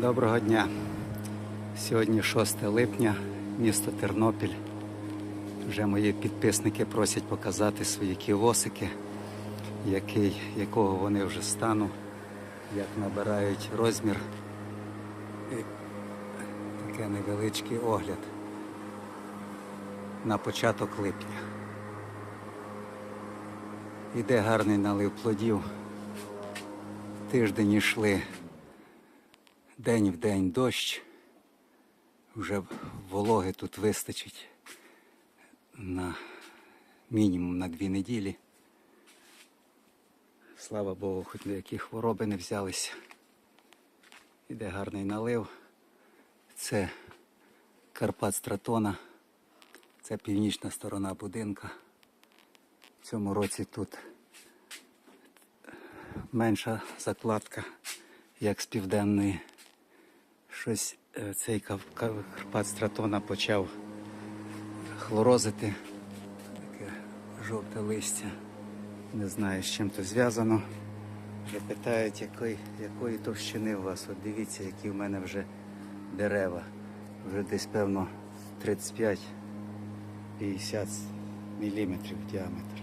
Доброго дня. Сьогодні 6 липня, місто Тернопіль. Вже мої підписники просять показати свої кіосики, який, якого вони вже стану, як набирають розмір. І таке невеличкий огляд на початок липня. Іде гарний налив плодів. Тиждень йшли день в день дощ. Вже вологи тут вистачить на мінімум на дві неділі. Слава Богу, хоч ніякі хвороби не взялися. Іде гарний налив. Це Карпат Стратона. Це північна сторона будинка. В цьому році тут менша закладка, як з південної. Щось е, цей Карпат Стратона почав хлорозити. Таке жовте листя. Не знаю, з чим то зв'язано. Вже питають, якої, якої товщини у вас. От дивіться, які в мене вже дерева. Вже десь, певно, 35-50 міліметрів діаметр.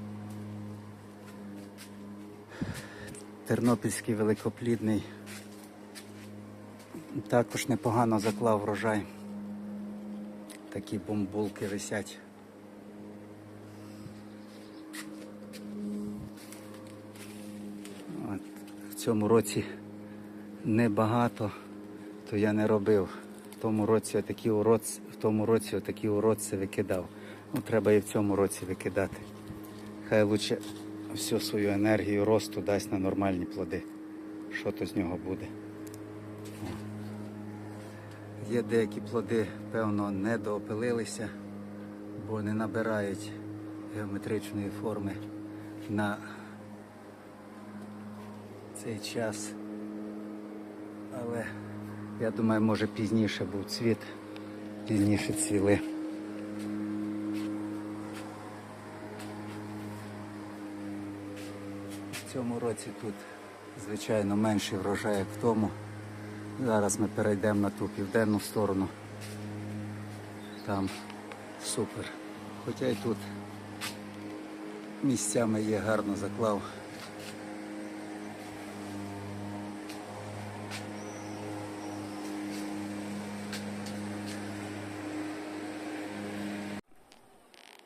Тернопільський великоплідний також непогано заклав врожай. Такі бомбулки висять. От, в цьому році небагато, то я не робив. В тому році отакі уродці, в тому році отакі уродці викидав. Ну, треба і в цьому році викидати. Хай лучше всю свою енергію росту дасть на нормальні плоди. Що то з нього буде. Є деякі плоди, певно, не доопилилися, бо не набирають геометричної форми на цей час. Але я думаю, може пізніше був цвіт, пізніше цвіли. В цьому році тут, звичайно, менший врожай, як в тому. Зараз ми перейдемо на ту південну сторону. Там супер. Хоча й тут місцями є гарно заклав.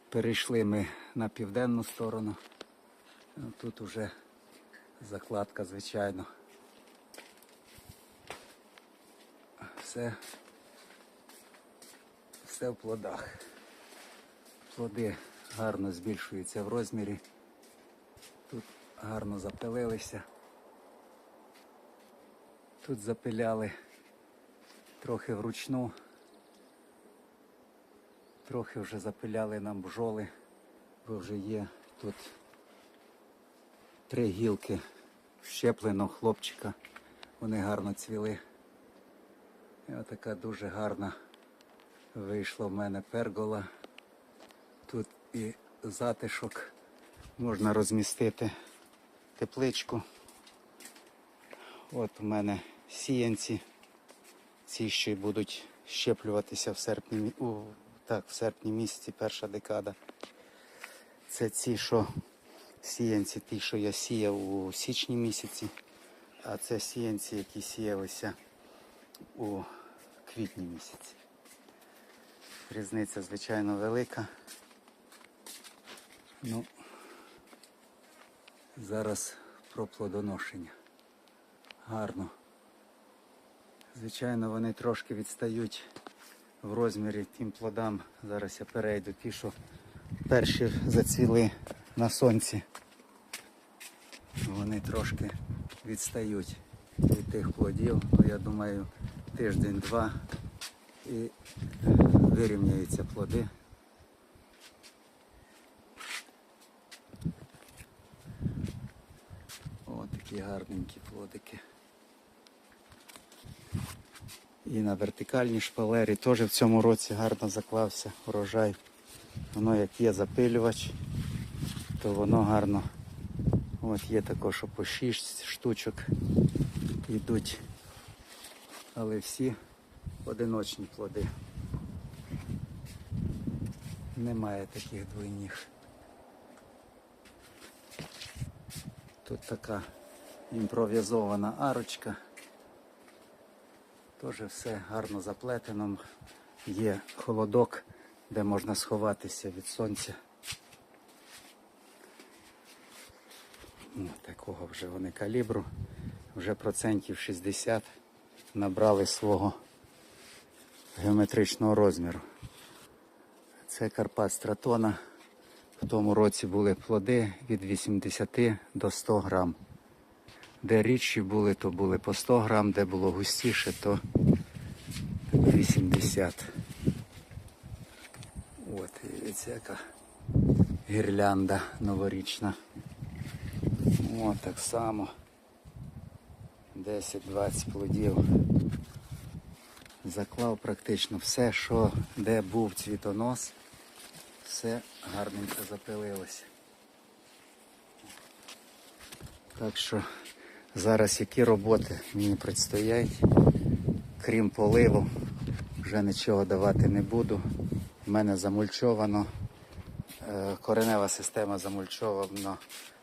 Перейшли ми на південну сторону. Ну, Тут уже закладка, звичайно. Все, все в плодах. Плоди гарно збільшуються в розмірі. Тут гарно запилилися. Тут запиляли трохи вручну. Трохи вже запиляли нам бджоли, бо вже є тут три гілки щеплено хлопчика. Вони гарно цвіли. І отака дуже гарна вийшла в мене пергола. Тут і затишок можна розмістити тепличку. От у мене сіянці. Ці ще й будуть щеплюватися в серпні, у, так, в серпні місяці, перша декада. Це ці, що сіянці, ті, що я сіяв у січні місяці, а це сіянці, які сіялися у квітні місяці. Різниця, звичайно, велика. Ну, зараз про плодоношення. Гарно. Звичайно, вони трошки відстають в розмірі тим плодам. Зараз я перейду ті, що перші зацвіли на сонці. Вони трошки відстають від тих плодів. Ну, я думаю, тиждень-два і вирівняються плоди. О, такі гарненькі плодики. І на вертикальній шпалері теж в цьому році гарно заклався урожай. Воно як є запилювач, то воно гарно. От є також що по 6 штучок йдуть але всі одиночні плоди. Немає таких двойних. Тут така імпровізована арочка. Теж все гарно заплетено. Є холодок, де можна сховатися від сонця. Такого вже вони калібру. Вже процентів 60 набрали свого геометричного розміру. Це Карпат Стратона. В тому році були плоди від 80 до 100 грам. Де рідші були, то були по 100 грам, де було густіше, то 80. От, дивіться, яка гірлянда новорічна. От так само. 10-20 плодів. Заклав практично все, що де був цвітонос, все гарненько запилилося. Так що зараз які роботи мені предстоять, крім поливу, вже нічого давати не буду. У мене замульчовано, е, коренева система замульчована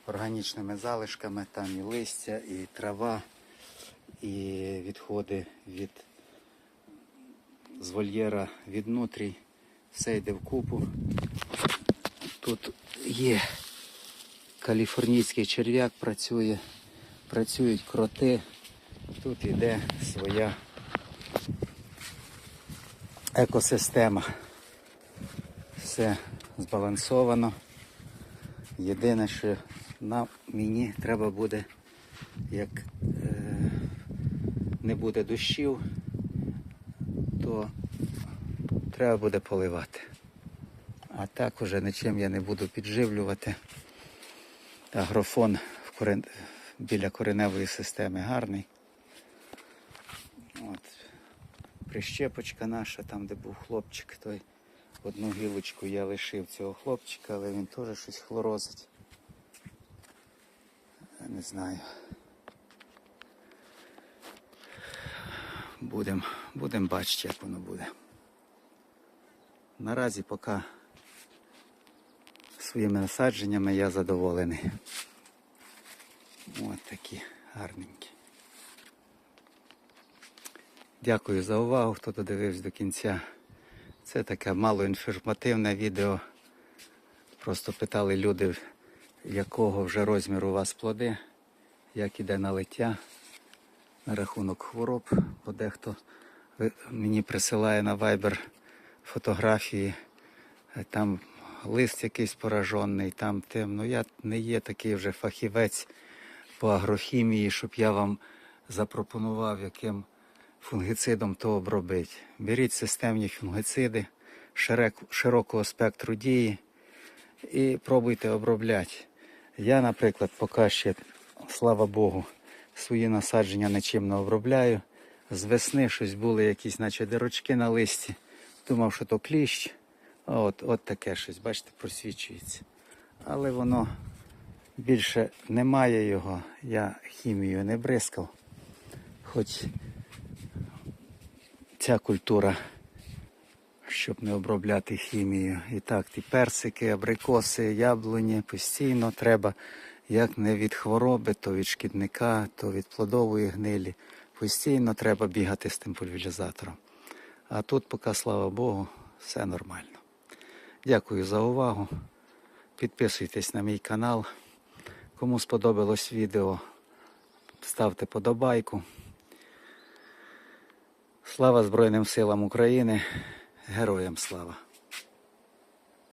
органічними залишками, там і листя, і трава, і відходи від з вольєра від нутрій. Все йде в купу. Тут є каліфорнійський черв'як працює, працюють кроти. Тут йде своя екосистема. Все збалансовано. Єдине, що нам мені треба буде, як не буде дощів, то треба буде поливати. А так уже нічим я не буду підживлювати. Агрофон в корен... біля кореневої системи гарний. От. Прищепочка наша, там де був хлопчик, той одну гілочку я лишив цього хлопчика, але він теж щось хлорозить. Не знаю. Будемо будем бачити, як воно буде. Наразі поки своїми насадженнями я задоволений. Ось такі гарненькі. Дякую за увагу, хто додивився до кінця. Це таке малоінформативне відео. Просто питали люди, якого вже розміру у вас плоди, як іде налиття на рахунок хвороб, бо дехто мені присилає на Viber фотографії, е, там лист якийсь поражений, там тим. Ну я не є такий вже фахівець по агрохімії, щоб я вам запропонував, яким фунгицидом то обробити. Беріть системні фунгициди широкого спектру дії і пробуйте обробляти. Я, наприклад, поки ще, слава Богу, свої насадження нічим не обробляю. З весни щось були якісь, наче дирочки на листі. Думав, що то кліщ. От, от таке щось, бачите, просвічується. Але воно більше немає його. Я хімією не бризкав. Хоч ця культура, щоб не обробляти хімією. І так, ті персики, абрикоси, яблуні постійно треба, як не від хвороби, то від шкідника, то від плодової гнилі. Постійно треба бігати з тим пульверізатором. А тут, поки, слава Богу, все нормально. Дякую за увагу. Підписуйтесь на мій канал. Кому сподобалось відео, ставте подобайку. Слава Збройним силам України! Героям слава!